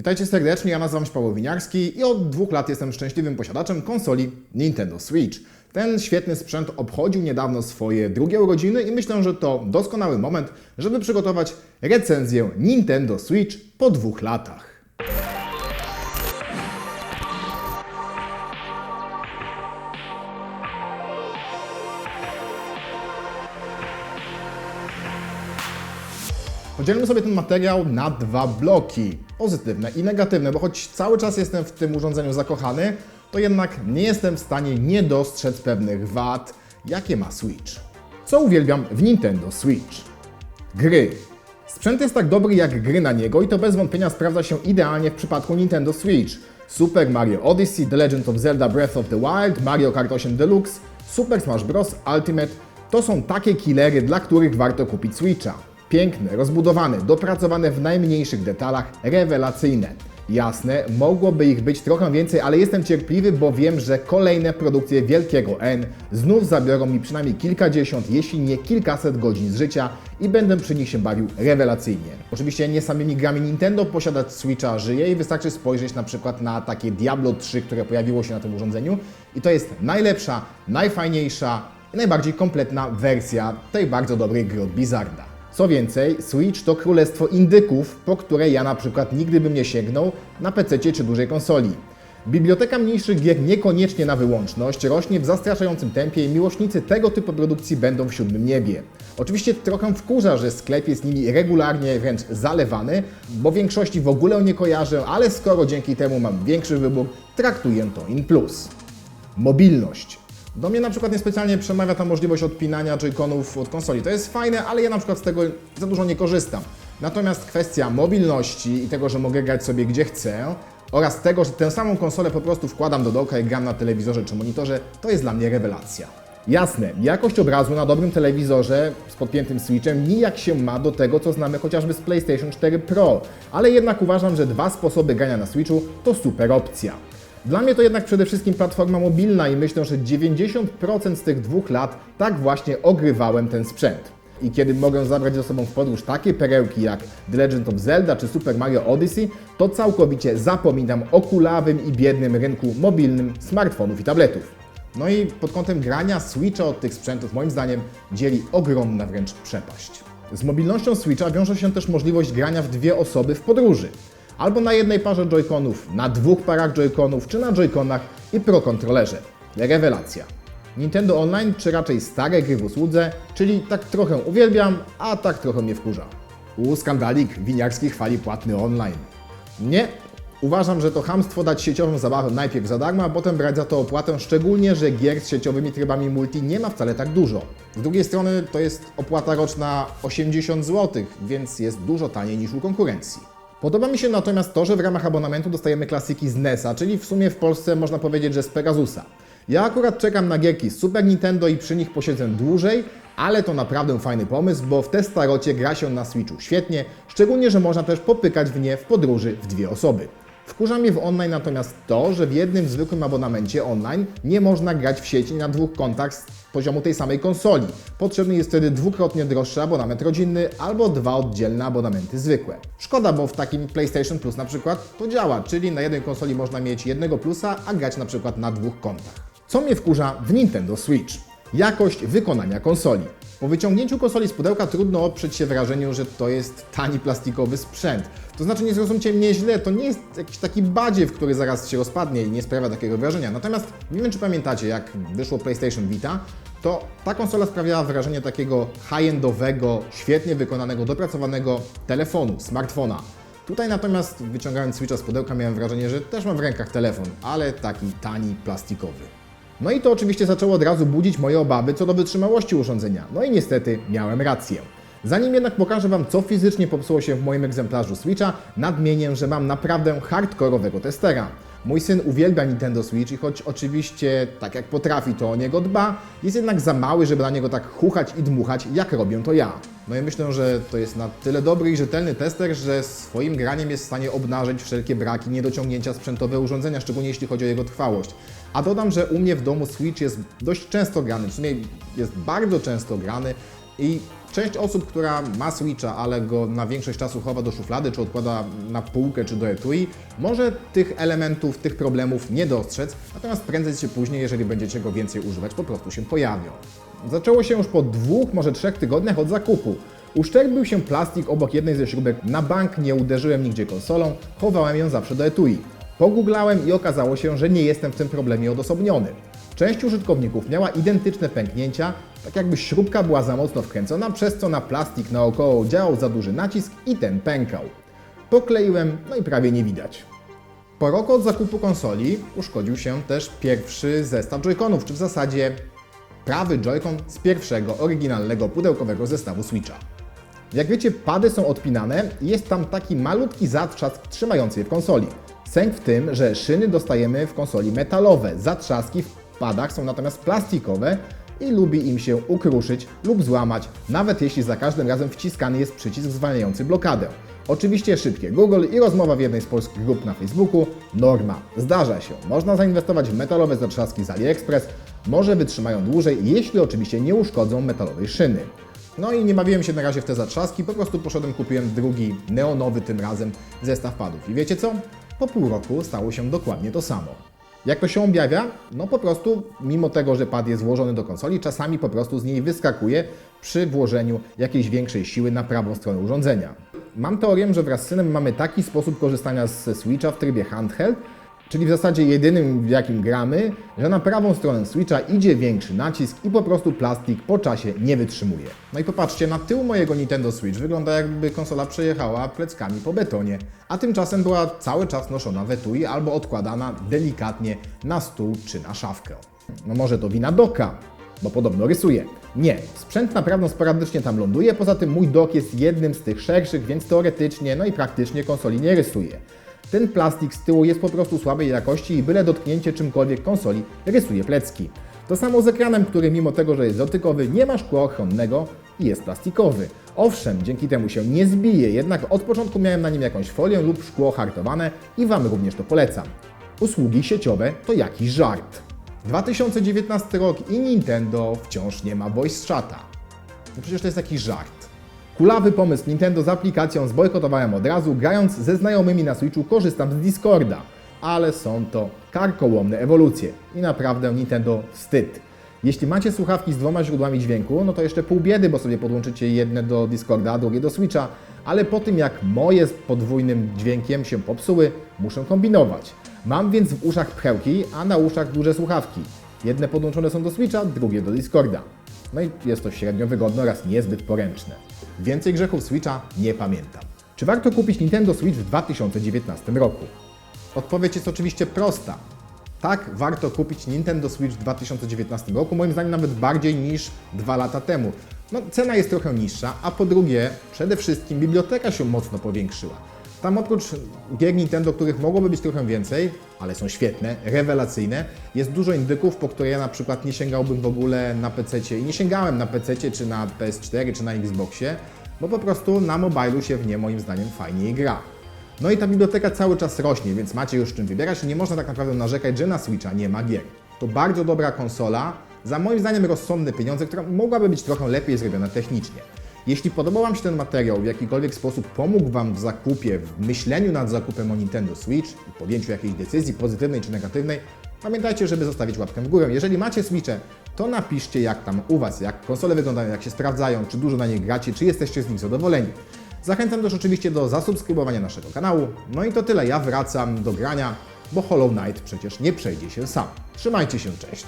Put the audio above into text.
Witajcie serdecznie, ja nazywam się Paweł Winiarski i od dwóch lat jestem szczęśliwym posiadaczem konsoli Nintendo Switch. Ten świetny sprzęt obchodził niedawno swoje drugie urodziny i myślę, że to doskonały moment, żeby przygotować recenzję Nintendo Switch po dwóch latach. Podzielimy sobie ten materiał na dwa bloki, pozytywne i negatywne, bo choć cały czas jestem w tym urządzeniu zakochany, to jednak nie jestem w stanie nie dostrzec pewnych wad, jakie ma Switch. Co uwielbiam w Nintendo Switch? Gry. Sprzęt jest tak dobry jak gry na niego i to bez wątpienia sprawdza się idealnie w przypadku Nintendo Switch. Super Mario Odyssey, The Legend of Zelda Breath of the Wild, Mario Kart 8 Deluxe, Super Smash Bros. Ultimate to są takie killery, dla których warto kupić Switcha. Piękne, rozbudowane, dopracowane w najmniejszych detalach, rewelacyjne. Jasne, mogłoby ich być trochę więcej, ale jestem cierpliwy, bo wiem, że kolejne produkcje wielkiego N znów zabiorą mi przynajmniej kilkadziesiąt, jeśli nie kilkaset godzin z życia i będę przy nich się bawił rewelacyjnie. Oczywiście nie samymi grami Nintendo posiadać Switcha żyje i wystarczy spojrzeć na przykład na takie Diablo 3, które pojawiło się na tym urządzeniu i to jest najlepsza, najfajniejsza i najbardziej kompletna wersja tej bardzo dobrej gry od Blizzarda. Co więcej, Switch to królestwo indyków, po które ja na przykład nigdy bym nie sięgnął na PC czy dużej konsoli. Biblioteka mniejszych gier niekoniecznie na wyłączność rośnie w zastraszającym tempie i miłośnicy tego typu produkcji będą w siódmym niebie. Oczywiście trochę wkurza, że sklep jest nimi regularnie wręcz zalewany, bo większości w ogóle nie kojarzę, ale skoro dzięki temu mam większy wybór, traktuję to in plus. Mobilność. Do mnie na przykład niespecjalnie przemawia ta możliwość odpinania joyconów od konsoli. To jest fajne, ale ja na przykład z tego za dużo nie korzystam. Natomiast kwestia mobilności i tego, że mogę grać sobie gdzie chcę oraz tego, że tę samą konsolę po prostu wkładam do dołka i gram na telewizorze czy monitorze, to jest dla mnie rewelacja. Jasne, jakość obrazu na dobrym telewizorze z podpiętym switchem nijak się ma do tego, co znamy chociażby z PlayStation 4 Pro, ale jednak uważam, że dwa sposoby grania na Switchu to super opcja. Dla mnie to jednak przede wszystkim platforma mobilna i myślę, że 90% z tych dwóch lat tak właśnie ogrywałem ten sprzęt. I kiedy mogę zabrać ze sobą w podróż takie perełki jak The Legend of Zelda czy Super Mario Odyssey, to całkowicie zapominam o kulawym i biednym rynku mobilnym smartfonów i tabletów. No i pod kątem grania Switcha od tych sprzętów moim zdaniem dzieli ogromna wręcz przepaść. Z mobilnością Switcha wiąże się też możliwość grania w dwie osoby w podróży albo na jednej parze joyconów, na dwóch parach joyconów, czy na joyconach i pro kontrolerze. Rewelacja. Nintendo Online, czy raczej stare gry w usłudze, czyli tak trochę uwielbiam, a tak trochę mnie wkurza. U skandalik, winiarski chwali płatny online. Nie, uważam, że to hamstwo dać sieciową zabawę najpierw za darmo, a potem brać za to opłatę, szczególnie, że gier z sieciowymi trybami multi nie ma wcale tak dużo. Z drugiej strony to jest opłata roczna 80 zł, więc jest dużo taniej niż u konkurencji. Podoba mi się natomiast to, że w ramach abonamentu dostajemy klasyki z NES-a, czyli w sumie w Polsce można powiedzieć, że z Pegasusa. Ja akurat czekam na gierki z Super Nintendo i przy nich posiedzę dłużej, ale to naprawdę fajny pomysł, bo w te starocie gra się na Switchu świetnie, szczególnie, że można też popykać w nie w podróży w dwie osoby. Wkurza mnie w online natomiast to, że w jednym zwykłym abonamencie online nie można grać w sieci na dwóch kontach z poziomu tej samej konsoli. Potrzebny jest wtedy dwukrotnie droższy abonament rodzinny albo dwa oddzielne abonamenty zwykłe. Szkoda, bo w takim PlayStation Plus na przykład to działa, czyli na jednej konsoli można mieć jednego plusa, a grać na przykład na dwóch kontach. Co mnie wkurza w Nintendo Switch? Jakość wykonania konsoli. Po wyciągnięciu konsoli z pudełka trudno oprzeć się wrażeniu, że to jest tani plastikowy sprzęt. To znaczy, nie zrozumcie mnie źle, to nie jest jakiś taki badziew, który zaraz się rozpadnie i nie sprawia takiego wrażenia. Natomiast nie wiem, czy pamiętacie, jak wyszło PlayStation Vita, to ta konsola sprawiała wrażenie takiego high-endowego, świetnie wykonanego, dopracowanego telefonu, smartfona. Tutaj natomiast wyciągając Switcha z pudełka miałem wrażenie, że też mam w rękach telefon, ale taki tani, plastikowy. No i to oczywiście zaczęło od razu budzić moje obawy co do wytrzymałości urządzenia. No i niestety miałem rację. Zanim jednak pokażę Wam, co fizycznie popsuło się w moim egzemplarzu Switcha, nadmienię, że mam naprawdę hardkorowego testera. Mój syn uwielbia Nintendo Switch i choć oczywiście tak jak potrafi, to o niego dba, jest jednak za mały, żeby na niego tak chuchać i dmuchać, jak robię to ja. No i myślę, że to jest na tyle dobry i rzetelny tester, że swoim graniem jest w stanie obnażyć wszelkie braki, niedociągnięcia sprzętowe urządzenia, szczególnie jeśli chodzi o jego trwałość. A dodam, że u mnie w domu Switch jest dość często grany, w sumie jest bardzo często grany I część osób, która ma Switcha, ale go na większość czasu chowa do szuflady, czy odkłada na półkę, czy do etui, może tych elementów, tych problemów nie dostrzec, natomiast prędzej czy później, jeżeli będziecie go więcej używać, po prostu się pojawią. Zaczęło się już po dwóch, może trzech tygodniach od zakupu. Uszczerbił się plastik obok jednej ze śrubek, na bank nie uderzyłem nigdzie konsolą, chowałem ją zawsze do etui. Pogooglałem i okazało się, że nie jestem w tym problemie odosobniony. Część użytkowników miała identyczne pęknięcia, tak jakby śrubka była za mocno wkręcona, przez co na plastik naokoło działał za duży nacisk i ten pękał. Pokleiłem, no i prawie nie widać. Po roku od zakupu konsoli uszkodził się też pierwszy zestaw Joy-Conów, czy w zasadzie prawy Joy-Con z pierwszego oryginalnego pudełkowego zestawu Switcha. Jak wiecie, pady są odpinane i jest tam taki malutki zatrzask trzymający je w konsoli. Sęk w tym, że szyny dostajemy w konsoli metalowe, zatrzaski w padach są natomiast plastikowe i lubi im się ukruszyć lub złamać, nawet jeśli za każdym razem wciskany jest przycisk zwalniający blokadę. Oczywiście szybkie Google i rozmowa w jednej z polskich grup na Facebooku. Norma. Zdarza się. Można zainwestować w metalowe zatrzaski z AliExpress. Może wytrzymają dłużej, jeśli oczywiście nie uszkodzą metalowej szyny. No i nie bawiłem się na razie w te zatrzaski, po prostu poszedłem, kupiłem drugi, neonowy tym razem zestaw padów. I wiecie co? Po pół roku stało się dokładnie to samo. Jak to się objawia? No po prostu, mimo tego, że pad jest włożony do konsoli, czasami po prostu z niej wyskakuje przy włożeniu jakiejś większej siły na prawą stronę urządzenia. Mam teorię, że wraz z synem mamy taki sposób korzystania z Switcha w trybie handheld, czyli w zasadzie jedynym w jakim gramy, że na prawą stronę Switcha idzie większy nacisk i po prostu plastik po czasie nie wytrzymuje. No i popatrzcie, na tył mojego Nintendo Switch wygląda jakby konsola przejechała pleckami po betonie, a tymczasem była cały czas noszona w etui albo odkładana delikatnie na stół czy na szafkę. No może to wina doka, bo podobno rysuje. Nie, sprzęt naprawdę sporadycznie tam ląduje, poza tym mój dok jest jednym z tych szerszych, więc teoretycznie, no i praktycznie konsoli nie rysuje. Ten plastik z tyłu jest po prostu słabej jakości i byle dotknięcie czymkolwiek konsoli rysuje plecki. To samo z ekranem, który mimo tego, że jest dotykowy, nie ma szkła ochronnego i jest plastikowy. Owszem, dzięki temu się nie zbije, jednak od początku miałem na nim jakąś folię lub szkło hartowane i Wam również to polecam. Usługi sieciowe to jakiś żart. 2019 rok i Nintendo wciąż nie ma voice chata. No przecież to jest jakiś żart. Kulawy pomysł Nintendo z aplikacją zbojkotowałem od razu, grając ze znajomymi na Switchu korzystam z Discorda. Ale są to karkołomne ewolucje i naprawdę Nintendo wstyd. Jeśli macie słuchawki z dwoma źródłami dźwięku, no to jeszcze pół biedy, bo sobie podłączycie jedne do Discorda, a drugie do Switcha, ale po tym jak moje z podwójnym dźwiękiem się popsuły, muszę kombinować. Mam więc w uszach pchełki, a na uszach duże słuchawki. Jedne podłączone są do Switcha, drugie do Discorda. No i jest to średnio wygodne oraz niezbyt poręczne. Więcej grzechów Switcha nie pamiętam. Czy warto kupić Nintendo Switch w 2019 roku? Odpowiedź jest oczywiście prosta. Tak, warto kupić Nintendo Switch w 2019 roku, moim zdaniem nawet bardziej niż dwa lata temu. No, cena jest trochę niższa, a po drugie, przede wszystkim biblioteka się mocno powiększyła. Tam oprócz gier Nintendo, których mogłoby być trochę więcej, ale są świetne, rewelacyjne, jest dużo indyków, po które ja na przykład nie sięgałbym w ogóle na PC i nie sięgałem na PC czy na PS4 czy na Xboxie, bo po prostu na mobilu się w nie moim zdaniem fajniej gra. No i ta biblioteka cały czas rośnie, więc macie już czym wybierać i nie można tak naprawdę narzekać, że na Switcha nie ma gier. To bardzo dobra konsola, za moim zdaniem rozsądne pieniądze, która mogłaby być trochę lepiej zrobiona technicznie. Jeśli podobał Wam się ten materiał, w jakikolwiek sposób pomógł Wam w zakupie, w myśleniu nad zakupem o Nintendo Switch i podjęciu jakiejś decyzji pozytywnej czy negatywnej, pamiętajcie, żeby zostawić łapkę w górę. Jeżeli macie Switche, to napiszcie jak tam u Was, jak konsole wyglądają, jak się sprawdzają, czy dużo na nich gracie, czy jesteście z nich zadowoleni. Zachęcam też oczywiście do zasubskrybowania naszego kanału. No i to tyle, ja wracam do grania, bo Hollow Knight przecież nie przejdzie się sam. Trzymajcie się, cześć!